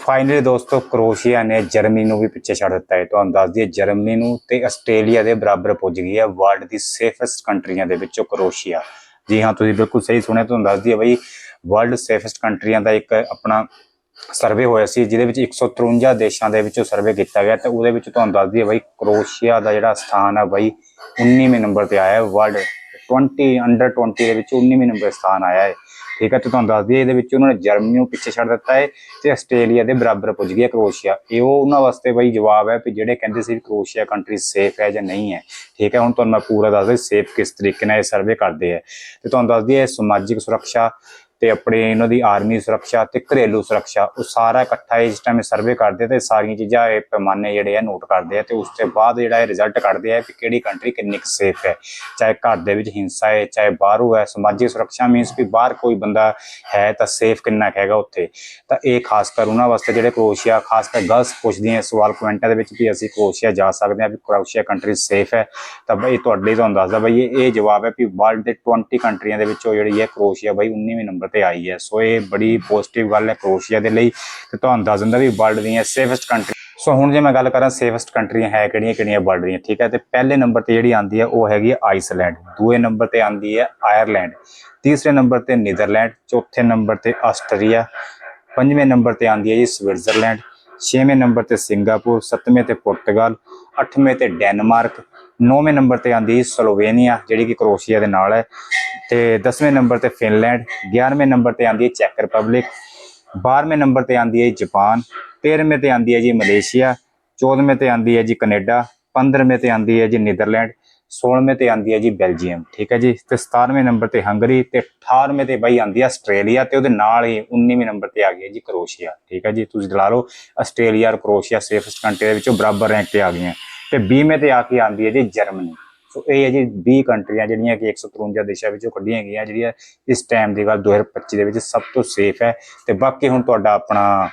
Finally ਦੋਸਤੋ ਕਰੋਸ਼ੀਆ ਨੇ ਜਰਮਨੀ ਨੂੰ ਵੀ ਪਿੱਛੇ ਛੱਡ ਦਿੱਤਾ ਹੈ। ਤੁਹਾਨੂੰ ਦੱਸ ਦਈਏ, ਜਰਮਨੀ ਨੂੰ ਤੇ ਆਸਟ੍ਰੇਲੀਆ ਦੇ ਬਰਾਬਰ ਪੁੱਜ ਗਈ ਹੈ। ਵਰਲਡ ਦੀ ਸੇਫੈਸਟ ਕੰਟਰੀਆਂ ਦੇ ਵਿੱਚੋਂ ਕਰੋਸ਼ੀਆ। ਜੀ ਹਾਂ, ਤੁਸੀਂ ਬਿਲਕੁਲ ਸਹੀ ਸੁਣਿਆ, ਤੁਹਾਨੂੰ ਦੱਸ ਦਈਏ ਬਈ ਵਰਲਡ ਸੇਫੈਸਟ ਕੰਟਰੀਆਂ ਦਾ ਇੱਕ ਆਪਣਾ ਸਰਵੇ ਹੋਇਆ ਸੀ, ਜਿਹਦੇ ਵਿੱਚ 153 ਦੇਸ਼ਾਂ ਦੇ ਵਿੱਚੋਂ ਸਰਵੇ ਕੀਤਾ ਗਿਆ ਤੇ ਉਹਦੇ ਵਿੱਚ ਤੁਹਾਨੂੰ ਦੱਸ ਦਈਏ ਬਈ ਕਰੋਸ਼ੀਆ ਦਾ ਜਿਹੜਾ ਸਥਾਨ ਆ ਬਈ 19ਵੇਂ ਨੰਬਰ ਤੇ ਆਇਆ ਹੈ। ਵਰਲਡ 20 ਅੰਡਰ 20 ਦੇ ਵਿੱਚ 19ਵੇਂ ਨੰਬਰ ਸਥਾਨ ਆਇਆ ਹੈ। ਠੀਕ ਹੈ, ਤੇ ਤੁਹਾਨੂੰ ਦੱਸ ਦਈਏ, ਇਹਦੇ ਵਿੱਚ ਉਹਨਾਂ ਨੇ ਜਰਮਨੀ ਨੂੰ ਪਿੱਛੇ ਛੱਡ ਦਿੱਤਾ ਹੈ ਤੇ ਆਸਟ੍ਰੇਲੀਆ ਦੇ ਬਰਾਬਰ ਪੁੱਜ ਗਿਆ ਕਰੋਸ਼ੀਆ। ਇਹ ਉਹ ਉਹਨਾਂ ਵਾਸਤੇ ਬਈ ਜਵਾਬ ਹੈ ਕਿ ਜਿਹੜੇ ਕਹਿੰਦੇ ਸੀ ਕਰੋਸ਼ੀਆ ਕੰਟਰੀ ਸੇਫ ਹੈ ਜਾਂ ਨਹੀਂ ਹੈ। ਠੀਕ ਹੈ, ਹੁਣ ਤੁਹਾਨੂੰ ਮੈਂ ਪੂਰਾ ਦੱਸਦਾ ਸੇਫ ਕਿਸ ਤਰੀਕੇ ਨਾਲ ਇਹ ਸਰਵੇ ਕਰਦੇ ਆ ਤੇ ਤੁਹਾਨੂੰ ਦੱਸ ਦਈਏ ਸਮਾਜਿਕ ਸੁਰੱਖਿਆ ਤੇ ਆਪਣੇ ਇਹਨਾਂ ਦੀ ਆਰਮੀ ਸੁਰੱਖਿਆ ਤੇ ਘਰੇਲੂ ਸੁਰੱਖਿਆ, ਉਹ ਸਾਰਾ ਇਕੱਠਾ ਇਸ ਟਾਈਮ ਸਰਵੇ ਕਰਦੇ ਆ ਤੇ ਸਾਰੀਆਂ ਚੀਜ਼ਾਂ ਇਹ ਪੈਮਾਨੇ ਜਿਹੜੇ ਆ ਨੋਟ ਕਰਦੇ ਆ ਤੇ ਉਸ ਤੋਂ ਬਾਅਦ ਜਿਹੜਾ ਇਹ ਰਿਜ਼ਲਟ ਕੱਢਦੇ ਆ ਕਿ ਕਿਹੜੀ ਕੰਟਰੀ ਕਿੰਨੀ ਕੁ ਸੇਫ ਹੈ। ਚਾਹੇ ਘਰ ਦੇ ਵਿੱਚ ਹਿੰਸਾ ਹੈ, ਚਾਹੇ ਬਾਹਰੋਂ ਹੈ, ਸਮਾਜਿਕ ਸੁਰੱਖਿਆ ਮੀਨਸ ਵੀ ਬਾਹਰ ਕੋਈ ਬੰਦਾ ਹੈ ਤਾਂ ਸੇਫ ਕਿੰਨਾ ਕੁ ਹੈਗਾ ਉੱਥੇ। ਤਾਂ ਇਹ ਖਾਸ ਕਰ ਉਹਨਾਂ ਵਾਸਤੇ ਜਿਹੜੇ ਕਰੋਸ਼ੀਆ ਖਾਸ ਕਰ ਗਰਲਸ ਪੁੱਛਦੀਆਂ ਹੈ ਸਵਾਲ ਕਮੈਂਟਾਂ ਦੇ ਵਿੱਚ ਵੀ ਅਸੀਂ ਕਰੋਸ਼ੀਆ ਜਾ ਸਕਦੇ ਹਾਂ ਵੀ ਕਰੋਸ਼ੀਆ ਕੰਟਰੀ ਸੇਫ ਹੈ। ਤਾਂ ਬਈ ਤੁਹਾਡੇ ਤੁਹਾਨੂੰ ਦੱਸਦਾ ਬਈ ਇਹ ਇਹ ਜਵਾਬ ਹੈ ਵੀ ਵਰਲਡ ਦੇ 20 ਕੰਟਰੀਆਂ ਦੇ ਵਿੱਚੋਂ ਜਿਹੜੀ ਹੈ ਕਰੋਸ਼ੀਆ ਬਈ 19ਵੇਂ ਨੰਬਰ ਤੇ ਆਈ ਹੈ। ਸੋ ਇਹ ਬੜੀ ਪੋਜ਼ਿਟਿਵ ਗੱਲ ਹੈ ਕਰੋਸ਼ੀਆ ਦੇ ਲਈ ਤੇ ਤੁਹਾਨੂੰ ਦੱਸ ਦਿੰਦਾ ਵੀ ਵਰਲਡ ਦੀਆਂ ਸੇਫੈਸਟ ਕੰਟਰੀ ਸੋ ਹੁਣ ਜੇ ਮੈਂ ਗੱਲ ਕਰਾਂ ਸੇਫੈਸਟ ਕੰਟਰੀਆਂ ਹੈ ਕਿਹੜੀਆਂ ਕਿਹੜੀਆਂ ਵਰਲਡ ਦੀਆਂ? ਠੀਕ ਹੈ, ਤੇ ਪਹਿਲੇ ਨੰਬਰ ਤੇ ਜਿਹੜੀ ਆਂਦੀ ਹੈ ਉਹ ਹੈਗੀ ਆਈਸਲੈਂਡ ਦੂਏ ਨੰਬਰ ਤੇ ਆਂਦੀ ਹੈ ਆਇਰਲੈਂਡ ਤੀਸਰੇ ਨੰਬਰ ਤੇ ਨੀਦਰਲੈਂਡ ਚੌਥੇ ਨੰਬਰ ਤੇ ਆਸਟਰੀਆ ਪੰਜਵੇਂ ਨੰਬਰ ਤੇ ਆਂਦੀ ਹੈ ਜੀ ਸਵਿਟਜ਼ਰਲੈਂਡ ਛੇਵੇਂ ਨੰਬਰ ਤੇ ਸਿੰਗਾਪੁਰ, ਸੱਤਵੇਂ ਤੇ ਪੁਰਤਗਾਲ, ਅੱਠਵੇਂ ਤੇ ਡੈਨਮਾਰਕ, ਨੌਵੇਂ ਨੰਬਰ ਤੇ ਆਂਦੀ ਹੈ ਸਲੋਵੇਨੀਆ, ਜਿਹੜੀ ਕਿ ਕਰੋਸ਼ੀਆ ਦੇ ਨਾਲ ਹੈ। ਤੇ 10ਵੇਂ ਨੰਬਰ ਤੇ ਫਿਨਲੈਂਡ 11ਵੇਂ ਨੰਬਰ ਤੇ ਆਂਦੀ ਹੈ ਚੈਕ ਰਿਪਬਲਿਕ 12ਵੇਂ ਨੰਬਰ ਤੇ ਆਂਦੀ ਹੈ ਜਾਪਾਨ 13ਵੇਂ ਤੇ ਆਂਦੀ ਹੈ ਜੀ ਮਲੇਸ਼ੀਆ 14ਵੇਂ ਤੇ ਆਂਦੀ ਹੈ ਜੀ ਕੈਨੇਡਾ 15ਵੇਂ ਤੇ ਆਂਦੀ ਹੈ ਜੀ ਨੀਦਰਲੈਂਡ 16ਵੇਂ ਤੇ ਆਂਦੀ ਹੈ ਜੀ ਬੈਲਜੀਅਮ, ਠੀਕ ਹੈ ਜੀ? ਤੇ 17ਵੇਂ ਨੰਬਰ ਤੇ ਹੰਗਰੀ ਤੇ 18ਵੇਂ ਤੇ ਬਾਈ ਆਂਦੀ ਹੈ ਆਸਟ੍ਰੇਲੀਆ ਤੇ ਉਹਦੇ ਨਾਲ ਹੀ 19ਵੇਂ ਨੰਬਰ ਤੇ ਆ ਗਈ ਹੈ ਜੀ ਕਰੋਸ਼ੀਆ, ਠੀਕ ਹੈ ਜੀ? ਤੁਸੀਂ ਲਾ ਲਓ, ਆਸਟ੍ਰੇਲੀਆ ਔਰ ਕਰੋਸ਼ੀਆ ਸੇਫਸਟ ਕੰਟਰੀ ਦੇ ਵਿੱਚੋਂ ਬਰਾਬਰ ਰੈਂਕ ਤੇ ਆ ਗਈਆਂ। ਤੇ 20ਵੇਂ ਤੇ ਆ ਕੇ ਆਂਦੀ ਹੈ ਜੀ ਜਰਮਨੀ। ਸੋ ਇਹ ਹੈ ਜੀ 20 ਕੰਟਰੀਆਂ ਜਿਹੜੀਆਂ ਕਿ 153 ਦੇਸ਼ਾਂ ਵਿੱਚੋਂ ਕੱਢੀਆਂ ਗਈਆਂ ਜਿਹੜੀਆਂ ਇਸ ਟਾਈਮ ਦੀ ਗੱਲ 2025 ਦੇ ਵਿੱਚ ਸਭ ਤੋਂ ਸੇਫ ਹੈ। ਤੇ ਬਾਕੀ ਹੁਣ ਤੁਹਾਡਾ ਆਪਣਾ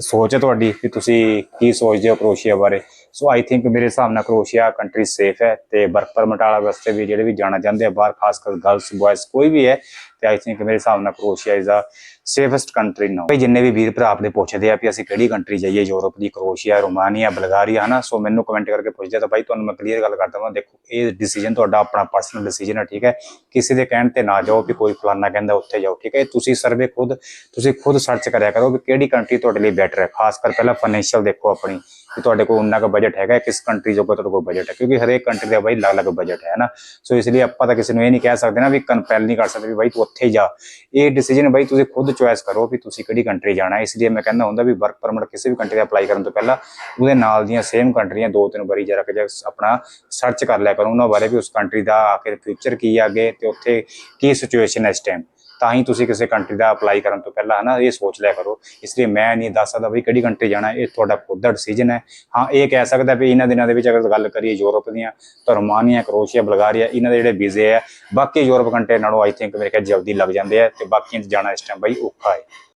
ਸੋਚ ਹੈ ਤੁਹਾਡੀ ਕਿ ਤੁਸੀਂ ਕੀ ਸੋਚਦੇ ਹੋ ਕਰੋਸ਼ੀਆ ਬਾਰੇ। ਸੋ ਆਈ ਥਿੰਕ ਮੇਰੇ ਹਿਸਾਬ ਨਾਲ ਕਰੋਸ਼ੀਆ ਕੰਟਰੀ ਸੇਫ ਹੈ ਤੇ ਵਰਕ ਪਰਮਿਟ ਵਾਲਾ ਵਾਸਤੇ ਵੀ ਜਿਹੜੇ ਵੀ ਜਾਣਾ ਚਾਹੁੰਦੇ ਆ, ਬਾਹਰ, ਖਾਸ ਕਰ ਗਰਲਸ ਬॉयਜ਼ ਕੋਈ ਵੀ ਹੈ, ਤੇ ਆਈ ਥਿੰਕ ਮੇਰੇ ਹਿਸਾਬ ਨਾਲ Croatia is the safest country now ਭਾਈ ਜਿੰਨੇ ਵੀ ਵੀਰ ਭਰਾ ਆਪਣੇ ਪੁੱਛਦੇ ਆ ਵੀ ਅਸੀਂ ਕਿਹੜੀ ਕੰਟਰੀ ਜਾਈਏ, ਯੂਰਪ ਦੀ ਕਰੋਸ਼ੀਆ ਰੋਮਾਨੀਆ, ਬਲਗਾਰੀਆ, ਹਨਾ? ਸੋ ਮੈਨੂੰ ਕਮੈਂਟ ਕਰਕੇ ਪੁੱਛਦੇ ਤਾਂ ਭਾਈ ਤੁਹਾਨੂੰ ਮੈਂ ਕਲੀਅਰ ਗੱਲ ਕਰ ਦਵਾਂ। ਦੇਖੋ, ਇਹ ਡਿਸੀਜਨ ਤੁਹਾਡਾ ਆਪਣਾ ਪਰਸਨਲ ਡਿਸੀਜਨ ਹੈ ਠੀਕ ਹੈ? ਕਿਸੇ ਦੇ ਕਹਿਣ ਤੇ ਨਾ ਜਾਓ ਵੀ ਕੋਈ ਫਲਾਨਾ ਕਹਿੰਦਾ ਉੱਥੇ ਜਾਓ, ਠੀਕ ਹੈ? ਤੁਸੀਂ ਸਰਵੇ ਖੁਦ, ਤੁਸੀਂ ਖੁਦ ਸਰਚ ਕਰਿਆ ਕਰੋ ਕਿ ਕਿਹੜੀ ਕੰਟਰੀ ਤੁਹਾਡੇ ਲਈ ਬੈਟਰ ਹੈ। ਖਾਸ ਕਰ ਪਹਿਲਾਂ ਫਾਈਨੈਂਸ਼ੀਅਲ ਦੇਖੋ ਆਪਣੀ ਕਿ ਤੁਹਾਡੇ ਕੋਲ ਉਨਾ ਕੁ ਬਜਟ ਹੈਗਾ, ਕਿਸ ਕੰਟਰੀ ਜੋ ਤੁਹਾਡੇ ਕੋਲ ਬਜਟ ਹੈ? ਕਿਉਂਕਿ ਹਰੇਕ ਕੰਟਰੀ ਦਾ ਬਾਈ ਅਲੱਗ-ਅਲੱਗ ਬਜਟ ਹੈ ਨਾ ਸੋ ਇਸ ਲਈ ਆਪਾਂ ਤਾਂ ਕਿਸੇ ਨੂੰ ਇਹ ਨਹੀਂ ਕਹਿ ਸਕਦੇ ਨਾ ਵੀ ਕੰਪੈਲ ਨਹੀਂ ਕਰ ਸਕਦੇ ਵੀ ਬਾਈ ਤੂੰ ਉੱਥੇ ਹੀ ਜਾ। ਇਹ ਡਿਸੀਜਨ ਬਾਈ ਤੁਸੀਂ ਖੁਦ ਚੁਆਇਸ ਕਰੋ ਵੀ ਤੁਸੀਂ ਕਿਹੜੀ ਕੰਟਰੀ ਜਾਣਾ ਇਸ ਲਈ ਮੈਂ ਕਹਿੰਦਾ ਹੁੰਦਾ ਵੀ ਵਰਕ ਪਰਮਿਟ ਕਿਸੇ ਵੀ ਕੰਟਰੀ ਦਾ ਅਪਲਾਈ ਕਰਨ ਤੋਂ ਪਹਿਲਾਂ ਉਹਦੇ ਨਾਲ ਦੀਆਂ ਸੇਮ ਕੰਟਰੀਆਂ ਦੋ ਤਿੰਨ ਵਾਰੀ ਜਰਾ ਕਿ ਆਪਣਾ ਸਰਚ ਕਰ ਲਿਆ ਕਰੋ ਉਹਨਾਂ ਬਾਰੇ ਵੀ ਉਸ ਕੰਟਰੀ ਦਾ ਆਖਿਰ ਫਿਊਚਰ ਕੀ ਆ ਅੱਗੇ ਤੇ ਉੱਥੇ ਕੀ ਸਿਚੁਏਸ਼ਨ ਹੈ ਇਸ ਟਾਈਮ ਤਾਂ ਹੀ ਤੁਸੀਂ ਕਿਸੇ ਕੰਟਰੀ ਦਾ ਅਪਲਾਈ ਕਰਨ ਤੋਂ ਪਹਿਲਾਂ ਹਨਾ ਇਹ ਸੋਚ ਲਿਆ ਕਰੋ। ਇਸ ਲਈ ਮੈਂ ਨਹੀਂ ਦੱਸ ਸਕਦਾ ਵੀ ਕਿਹੜੀ ਕੰਟਰੀ ਜਾਣਾ, ਇਹ ਤੁਹਾਡਾ ਖੁਦ ਦਾ ਡਿਸੀਜਨ ਹੈ। ਹਾਂ, ਇਹ ਕਹਿ ਸਕਦਾ ਵੀ ਇਹਨਾਂ ਦਿਨਾਂ ਦੇ ਵਿੱਚ ਅਗਰ ਗੱਲ ਕਰੀਏ ਯੂਰਪ ਦੀਆਂ, ਤਾਂ ਰੋਮਾਨੀਆ, ਕਰੋਸ਼ੀਆ, ਬਲਗਾਰੀਆ, ਇਹਨਾਂ ਦੇ ਜਿਹੜੇ ਵੀਜ਼ੇ ਹੈ, ਬਾਕੀ ਯੂਰਪ ਕੰਟਰੀ ਨਾਲੋਂ ਆਈ ਥਿੰਕ ਮੇਰੇ ਖਿਆਲ ਜਲਦੀ ਲੱਗ ਜਾਂਦੇ ਆ ਤੇ ਬਾਕੀਆਂ 'ਚ ਜਾਣਾ ਇਸ ਟਾਈਮ ਬਈ ਔਖਾ ਹੈ।